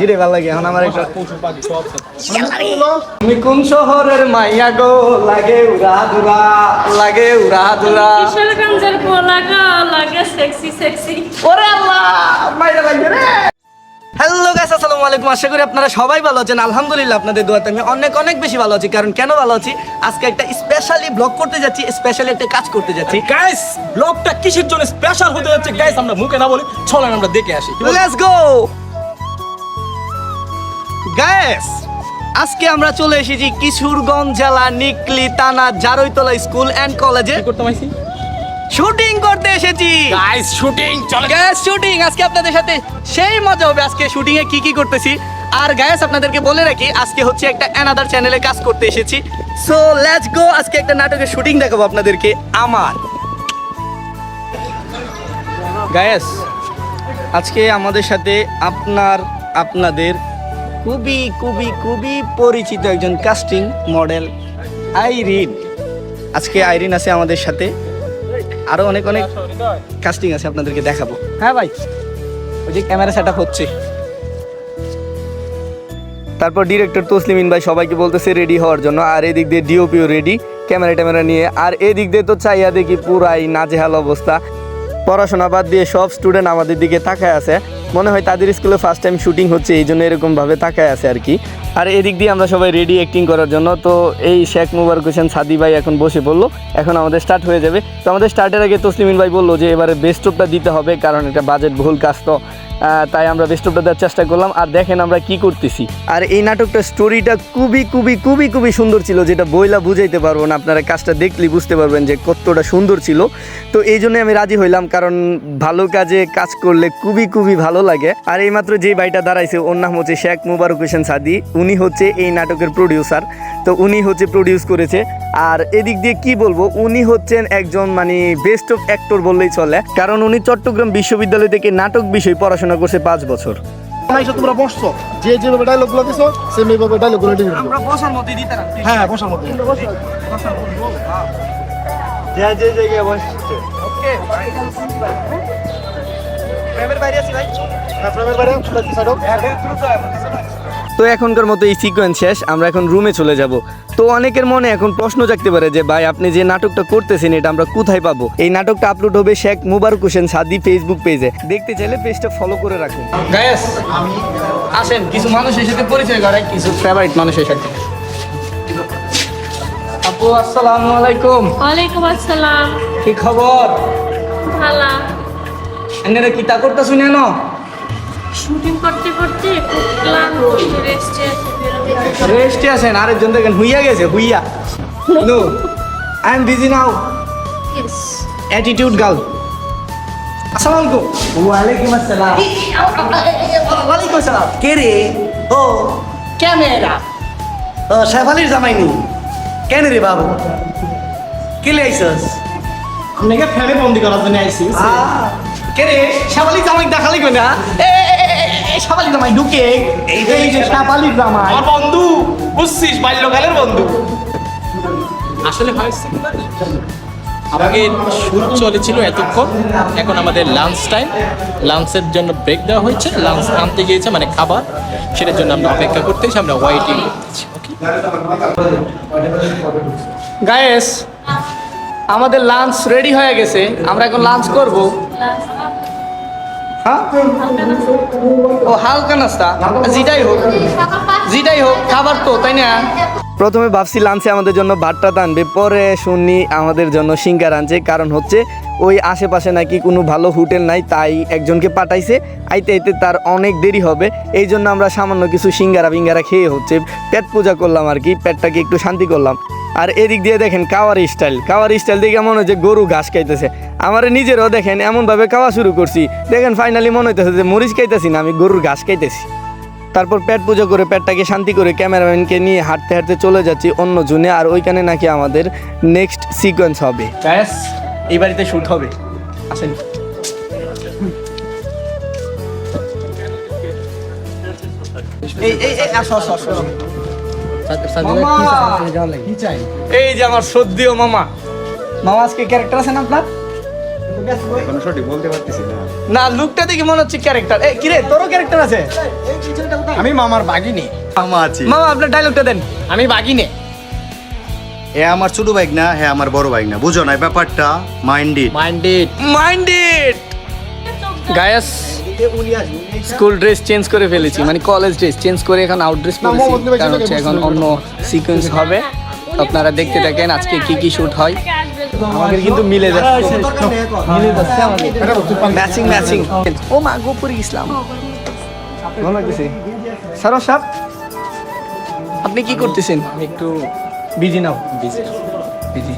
জিরে ভালো লাগে। এখন আমার একটা তুমি কোন শহরের মাইয়া গো? লাগে উড়া দুরা লাগে উড়া দুরা কিশোরগঞ্জের লাগে সেক্সি সেক্সি ওরে আল্লাহ মাইয়া লাগে রে। হ্যালো গাইস আসসালামু আলাইকুম। আশা করি আপনারা সবাই ভালো আছেন। আলহামদুলিল্লাহ আপনাদের দোয়াতে আমি অনেক অনেক বেশি ভালো আছি। কারণ কেন ভালো আছি? আজকে একটা স্পেশালি ব্লগ করতে যাচ্ছি স্পেশালি একটা কাজ করতে যাচ্ছি। গাইস ব্লগটা কিসের জন্য স্পেশাল হতে যাচ্ছে? গাইস আমরা মুখে না বলি চলেন আমরা দেখে আসি। লেটস গো গাইস আজকে আমরা চলে এসেছি কিশোরগঞ্জ জেলা নিকলি থানা জারৈতলা স্কুল অ্যান্ড কলেজে করতে পাইছি শুটিং করতে এসেছি। গাইস শুটিং চলে। গ্যাস শুটিং আজকে আপনাদের সাথে সেই মজা হবে। আজকে শুটিং এ কি কি করতেছি? আর গ্যাস আপনাদেরকে বলে রাখি আজকে হচ্ছে একটা অ্যানাদার চ্যানেলে কাজ করতে এসেছি। সো লেটস গো আজকে একটা নাটকের শুটিং দেখাবো আপনাদেরকে আমার। গায়েস আজকে আমাদের সাথে আপনার আপনাদের খুবই খুবই খুবই পরিচিত একজন কাস্টিং মডেল আইরিন। আজকে আইরিন আছে আমাদের সাথে। আরও অনেক অনেক কাস্টিং আছে আপনাদেরকে দেখাবো। হ্যাঁ ভাই, ওই যে ক্যামেরা সেট হচ্ছে। তারপর ডিরেক্টর তসলিমিন ভাই সবাইকে বলতেছে রেডি হওয়ার জন্য, আর এদিক দিয়ে ডিওপিও রেডি ক্যামেরা ট্যামেরা নিয়ে, আর এদিক দিয়ে তো চাইয়া দেখি পুরাই নাজেহাল অবস্থা। পড়াশোনা বাদ দিয়ে সব স্টুডেন্ট আমাদের দিকে তাকায় আছে। মনে হয় তাদের স্কুলে ফার্স্ট টাইম শুটিং হচ্ছে, এই জন্য এরকমভাবে তাকায় আছে আর কি। আর এদিক দিয়ে আমরা সবাই রেডি অ্যাক্টিং করার জন্য। তো এই শেখ মুবারক হোসেন সাদি ভাই এখন বসে পড়ল। এখন আমাদের স্টার্ট হয়ে যাবে। তো আমাদের স্টার্টের আগে তসলিমিন ভাই বলল যে, এবারে বেস্ট দিতে হবে, কারণ এটা বাজেট ভুল কাজ তো। তাই আমরা বেস্ট দেওয়ার চেষ্টা করলাম। আর দেখেন আমরা কি করতেছি। আর এই নাটকটার স্টোরিটা খুবই খুবই খুবই খুবই সুন্দর ছিল, যেটা বইলা বুঝাইতে পারব না, আপনারা কাজটা দেখলেই বুঝতে পারবেন যে কতটা সুন্দর ছিল। তো এই জন্য আমি রাজি হইলাম, কারণ ভালো কাজে কাজ করলে খুবই খুবই ভালো লাগে। আর এইমাত্র যে ভাইটা দাঁড়াইছে, ওর নাম হচ্ছে শেখ মুবারক হোসেন সাদি। উনি হচ্ছে এই নাটকের প্রডিউসার তো উনি হচ্ছে প্রডিউস করেছে। আর এদিক দিয়ে কি বলব উনি হচ্ছেন একজন মানে বেস্ট অফ অ্যাক্টর বললেই চলে কারণ উনি চট্টগ্রাম বিশ্ববিদ্যালয় থেকে নাটক বিষয়ে পড়াশোনা করছে পাঁচ বছর। তোমরা বসছো। যে যেভাবে ডায়লগগুলো দিছো সেম এইভাবে ডায়লগগুলো দিয়ে দিও। বসার মধ্যে দিতে হ্যাঁ বসার মধ্যে। যে যে জায়গায় বসছে। ওকে প্রেমের বাইরে আছি ভাই। হ্যাঁ প্রেমের বাইরে তো এখনকার মতো এই সিকোয়েন্স শেষ আমরা এখন রুমে চলে যাব। তো অনেকের মনে এখন প্রশ্ন জাগতে পারে যে ভাই আপনি যে নাটকটা করতেছেন এটা আমরা কোথায় পাবো? এই নাটকটা আপলোড হবে শেখ মুবারক হোসেন সাদি ফেসবুক পেজে দেখতে চাইলে পেজটা ফলো করে রাখুন। গায়েস আসেন কিছু মানুষের সাথে পরিচয় করায় কিছু ফেভারিট মানুষের সাথে। আপু আসসালামু আলাইকুম। ওয়ালাইকুম আসসালাম। কি খবর? ভালো। এনারা কি তা করতে শুনে না শুটিং করতে করতে খুব ক্লান্ত রেস্টে রেস্টে আছেন আরেকজন দেখেন হুইয়া গেছে হুইয়া। No I am busy now yes attitude girl আসসালামু আলাইকুম ওয়ালাইকুম আসসালাম। ওয়ালাইকুম আসসালাম। কে রে? ও। ক্যামেরা। ও শেফালির জামাইনি কেন রে বাবু? কে লে আইসস? আপনাকে ফ্যানে বন্দি করার জন্য আইছি কে রে? শেফালি জামাই দেখালি কই না? এ শেফালি জামাই ঢুকে। এই যে যে জামাই। আমার বন্ধু বুঝছিস বাল্যকালের বন্ধু। আসলে হয়েছে? আমাদের শুট চলেছিল এতক্ষণ। এখন আমাদের লাঞ্চ টাইম লাঞ্চের জন্য ব্রেক দেওয়া হয়েছে। লাঞ্চ আনতে গিয়েছে মানে খাবার। সেটার জন্য আমরা অপেক্ষা করতেছি আমরা ওয়াইটিং করতেছি ওকে গায়েস আমাদের লাঞ্চ রেডি হয়ে গেছে। আমরা এখন লাঞ্চ করব। হ্যাঁ? ও, হালকা নাস্তা। যেটাই হোক যেটাই হোক, খাবার তো, তাই না? প্রথমে ভাবছি লাঞ্চে আমাদের জন্য ভাতটা আনবে পরে শুনি আমাদের জন্য সিঙ্গার আনছে, কারণ হচ্ছে ওই আশেপাশে নাকি কোনো ভালো হোটেল নাই, তাই একজনকে পাঠাইছে। আইতে আইতে তার অনেক দেরি হবে, এই জন্য আমরা সামান্য কিছু সিঙ্গারা বিঙ্গারা খেয়ে হচ্ছে পেট পূজা করলাম আর কি, পেটটাকে একটু শান্তি করলাম। আর এদিক দিয়ে দেখেন কাওয়ার স্টাইল। কাওয়ার স্টাইল দেখে মনে হচ্ছে গরু ঘাস খাইতেছে। আমার নিজেরও দেখেন এমনভাবে খাওয়া শুরু করছি। দেখেন ফাইনালি মনে হইতেছে যে মরিচ খাইতেছি না, আমি গরুর ঘাস খাইতেছি। তারপর পেট পুজো করে, পেটটাকে শান্তি করে ক্যামেরাম্যানকে নিয়ে হাঁটতে হাঁটতে চলে যাচ্ছি অন্য জুনে, আর ওইখানে নাকি আমাদের নেক্সট সিকোয়েন্স হবে। ব্যাস এই বাড়িতে শ্যুট হবে। আসেন। এই এই এই আসো আসো। এই যে আমার সদ্যীয় মামা। মামা আজকে ক্যারেক্টার আছেন আপনার? এখনও সঠিক বলতে পারতেছি না। না লুকটা দেখে মনে হচ্ছে ক্যারেক্টার এ কিরে তোরও ক্যারেক্টার আছে? আমি মামার বাগিনে। মামা আছি। মামা আপনার ডায়লগটা দেন। আমি বাগিনে। এ আমার ছোট বাইক না হ্যাঁ আমার বড় বাইক না। বুঝো না ব্যাপারটা minded minded minded guys school dress change করে ফেলেছি মানে কলেজ ড্রেস চেঞ্জ করে এখন আউট ড্রেস পরেছি কারণ হচ্ছে এখন অন্য সিকোয়েন্স হবে। আপনারা দেখতে থাকেন আজকে কি কি শ্যুট হয়। আমাদের কিন্তু মিলে যাচ্ছে। মিলে যাচ্ছে আমাদের। ম্যাচিং ম্যাচিং ও মা গোপুরি ইসলাম। ভালো লাগতেছে। সারো সাহেব আপনি কি করতেছেন? একটু বিজি নাও বিজি বিজি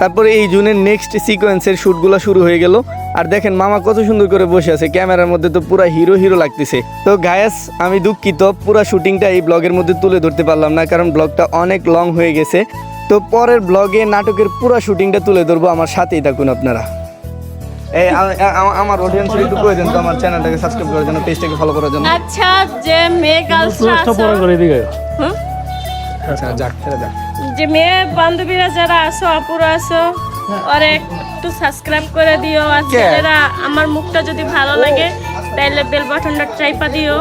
তারপরে এই জুনের নেক্সট সিকোয়েন্সের শ্যুটগুলো শুরু হয়ে গেল। আর দেখেন মামা কত সুন্দর করে বসে আছে ক্যামেরার মধ্যে তো পুরা হিরো হিরো লাগতেছে। তো গায়াস আমি দুঃখিত পুরা শুটিংটা এই ব্লগের মধ্যে তুলে ধরতে পারলাম না কারণ ব্লগটা অনেক লং হয়ে গেছে। তো পরের ব্লগে নাটকের পুরা শুটিংটা তুলে ধরবো আমার সাথেই থাকুন আপনারা। এই আমার একটু তো আমার চ্যানেলটাকে সাবস্ক্রাইব করার জন্য পেজটাকে ফলো করার জন্য। আচ্ছা যে মেয়ে গার্লসরা আছে। আচ্ছা যাক ছেড়ে যাক। যে মেয়ে বান্ধবীরা যারা আছো আপুরা আছো ওরে একটু সাবস্ক্রাইব করে দিও আর আমার মুখটা যদি ভালো লাগে তাহলে বেল বাটনটা ট্রাইপা দিও।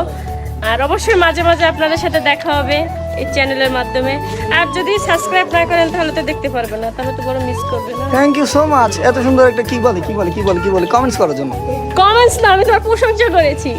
আর অবশ্যই মাঝে মাঝে আপনাদের সাথে দেখা হবে এই চ্যানেলের মাধ্যমে। আর যদি সাবস্ক্রাইব না করেন তাহলে তো দেখতে পারবেন না তাহলে তো বড় মিস করবে না। থ্যাংক ইউ সো মাচ এত সুন্দর একটা কি বলে কি বলে কি বলে কি বলে কমেন্টস করার জন্য। কমেন্টস না আমি তোমার প্রশংসা করেছি।